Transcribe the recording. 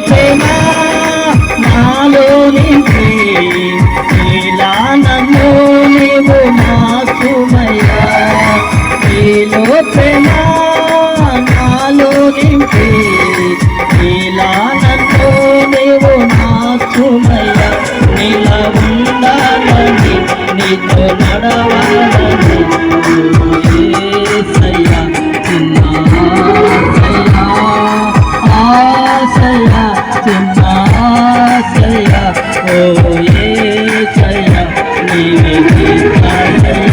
ప్రేమ నాలో నింపి నన్ను నీవు మాసుమయ్యా నీలో ప్రేమ నాలో నింపి నీలా నన్ను నీవు మాసుమయ్యా నీలా ఉండాలని నీతో నడవాలి. Música